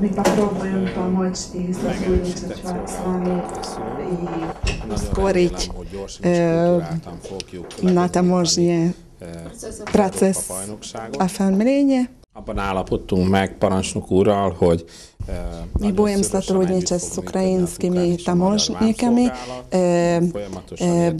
Мы попробуем помочь и сотрудничать с вами и ускорить э, на таможне процесс оформления. Abban állapodtunk meg parancsnok úrral, hogy eh, Мы nagyon будем szorosan сотрудничать együtt с fogunk украинскими működni az таможниками, ukrán э, vámszolgálat, folyamatosan э,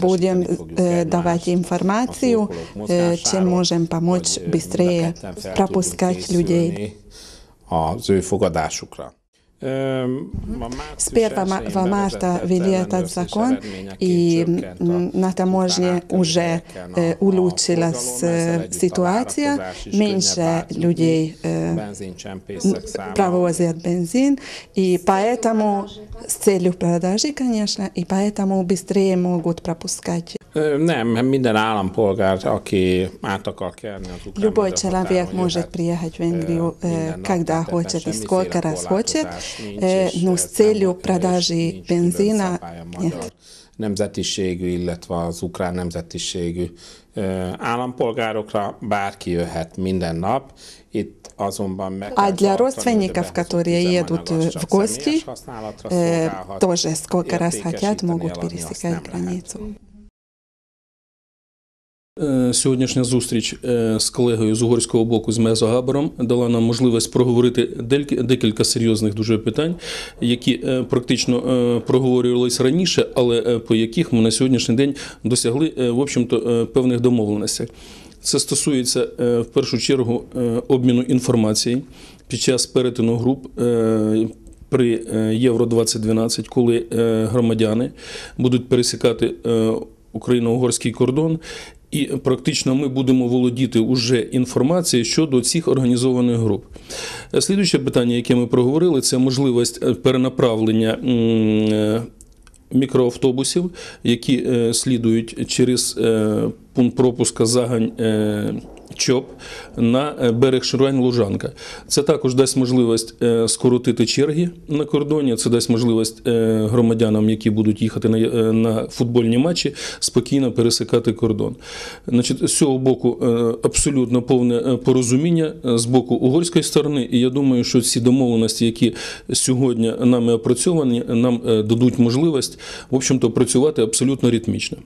az ő fogadásukra. Эм, ma С március 1 elsején ма- марта bevezetett ввели этот ellenőrzés закон, eredményeként и csökkent a м, на таможне ukrán уже átkelőhelyeken э, a- a улучшилась forgalom, ezzel э, együtt a ситуация, várakozás is меньше könnyebb átjutni, людей э, benzincsempészek száma провозят бензин, и поэтому с целью продажи, конечно, и поэтому быстрее могут пропускать. Ö, Nem, minden állampolgár, aki át akar kelni az ukrán Любой magyar человек határon, может jöhet. приехать в Ö, Венгрию, э, minden nap, когда tehát ebben хочет и semmiféle сколько раз хочет, korlátozás nincs, э, és, но ö, с целью számokra is продажи nincs külön бензина szabály a нет. magyar nemzetiségű, illetve az ukrán nemzetiségű ö, állampolgárokra bárki jöhet minden nap. Itt azonban meg А kell для tartani, hogy a родственников, behozott которые едут üzemanyag az э, csak в гости, személyes használatra э, szolgálhat, тоже сколько раз хотят, értékesíteni, могут eladni azt пересекать nem lehet. границу. Е, Сьогоднішня зустріч е, з колегою з угорського боку з Мезо Габором дала нам можливість проговорити декілька серйозних дуже питань, які е, практично проговорювались раніше, але по яких ми на сьогоднішній день досягли в общем-то певних домовленостей. Це стосується в першу чергу обміну інформації під час перетину груп. При Євро 2012, коли громадяни будуть пересікати україно-угорський кордон, і практично ми будемо володіти уже інформацією щодо цих організованих груп. Слідуюче питання, яке ми проговорили, це можливість е, перенаправлення е, мікроавтобусів, які е, слідують через пункт пропуска Загань. ЧОП на е, берег Ширань Лужанка. Це також дасть можливість е, скоротити черги на кордоні. Це дасть можливість е, громадянам, які будуть їхати на, футбольні матчі, спокійно пересикати кордон. Значить, з цього боку абсолютно повне порозуміння з боку угорської сторони. І я думаю, що ці домовленості, які сьогодні нами опрацьовані, нам дадуть можливість в общем-то працювати абсолютно ритмічно.